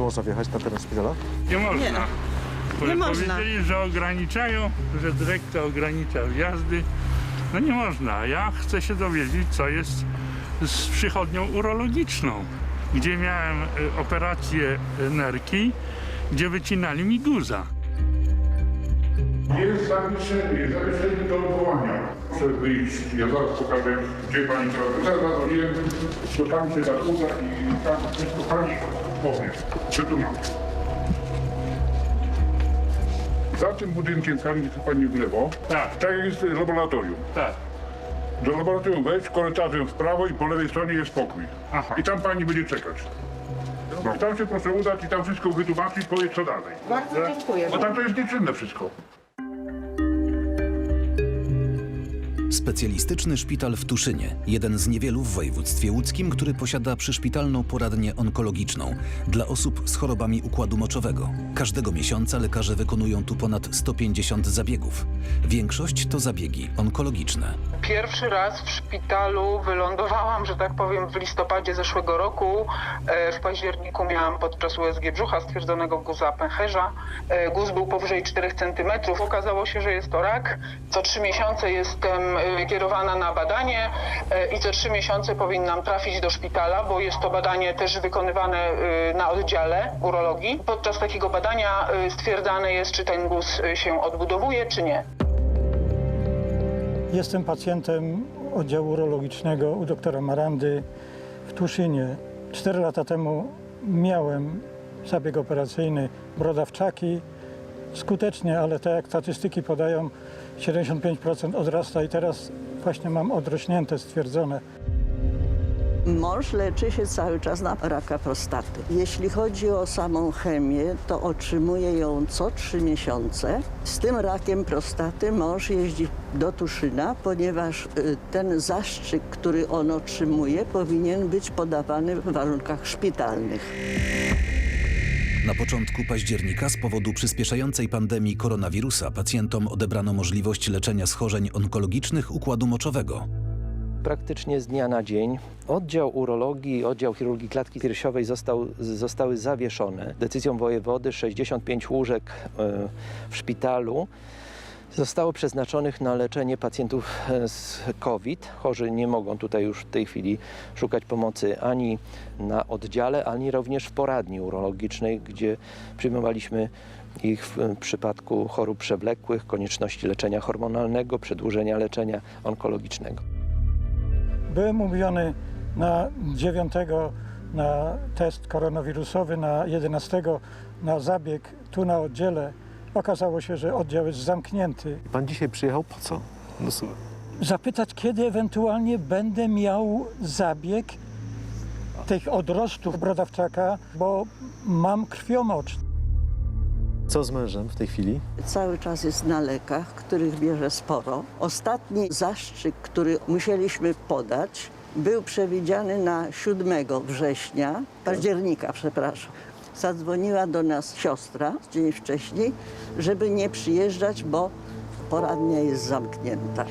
można wjechać na teren szpitala? Nie można. Nie. Nie można. Powiedzieli, że ograniczają, że dyrektor ogranicza wjazdy. No nie można. Ja chcę się dowiedzieć, co jest z przychodnią urologiczną, gdzie miałem y, operację nerki, gdzie wycinali mi guza. Jest zawieszenie, zawieszenie do odwołania. Proszę wyjść, ja zaraz pokażę, gdzie pani pracuje. Zaraz zadzwoniłem, to tam się da uda i tam wszystko pani powie, czy tu mam. Za tym budynkiem tam jest pani w lewo. Tak. To jest laboratorium. Tak. Do laboratorium wejść, korytarzem w prawo i po lewej stronie jest pokój. Aha. I tam pani będzie czekać. No, tam się proszę udać i tam wszystko wytłumaczyć, powiedz co dalej. Bardzo dziękuję. Bo tam to jest nieczynne wszystko. Specjalistyczny szpital w Tuszynie, jeden z niewielu w województwie łódzkim, który posiada przyszpitalną poradnię onkologiczną dla osób z chorobami układu moczowego. Każdego miesiąca lekarze wykonują tu ponad 150 zabiegów. Większość to zabiegi onkologiczne. Pierwszy raz w szpitalu wylądowałam, że tak powiem, w listopadzie zeszłego roku. E, W październiku miałam podczas USG brzucha stwierdzonego guza pęcherza. E, Guz był powyżej 4 cm. Okazało się, że jest to rak. Co trzy miesiące jestem kierowana na badanie e, i co trzy miesiące powinnam trafić do szpitala, bo jest to badanie też wykonywane e, na oddziale urologii. Podczas takiego badania e, stwierdzane jest, czy ten guz e, się odbudowuje, czy nie. Jestem pacjentem oddziału urologicznego u doktora Marandy w Tuszynie. Cztery lata temu miałem zabieg operacyjny brodawczaki. Skutecznie, ale tak jak statystyki podają, 75% odrasta i teraz właśnie mam odrośnięte stwierdzone. Mąż leczy się cały czas na raka prostaty. Jeśli chodzi o samą chemię, to otrzymuje ją co trzy miesiące. Z tym rakiem prostaty mąż jeździ do Tuszyna, ponieważ y, ten zastrzyk, który on otrzymuje, powinien być podawany w warunkach szpitalnych. Na początku października z powodu przyspieszającej pandemii koronawirusa pacjentom odebrano możliwość leczenia schorzeń onkologicznych układu moczowego. praktycznie z dnia na dzień. Oddział urologii, oddział chirurgii klatki piersiowej został, zostały zawieszone. Decyzją wojewody 65 łóżek e, w szpitalu zostało przeznaczonych na leczenie pacjentów e, z COVID. Chorzy nie mogą tutaj już w tej chwili szukać pomocy ani na oddziale, ani również w poradni urologicznej, gdzie przyjmowaliśmy ich w e, przypadku chorób przewlekłych, konieczności leczenia hormonalnego, przedłużenia leczenia onkologicznego. Byłem umówiony na 9 na test koronawirusowy, na 11 na zabieg tu na oddziale. Okazało się, że oddział jest zamknięty. Pan dzisiaj przyjechał po co? No, Zapytać, kiedy ewentualnie będę miał zabieg tych odrostów brodawczaka, bo mam krwiomocz. co z mężem w tej chwili? Cały czas jest na lekach, których bierze sporo. Ostatni zastrzyk, który musieliśmy podać, był przewidziany na 7 września, października, przepraszam. Zadzwoniła do nas siostra dzień wcześniej, żeby nie przyjeżdżać, bo poradnia jest zamknięta.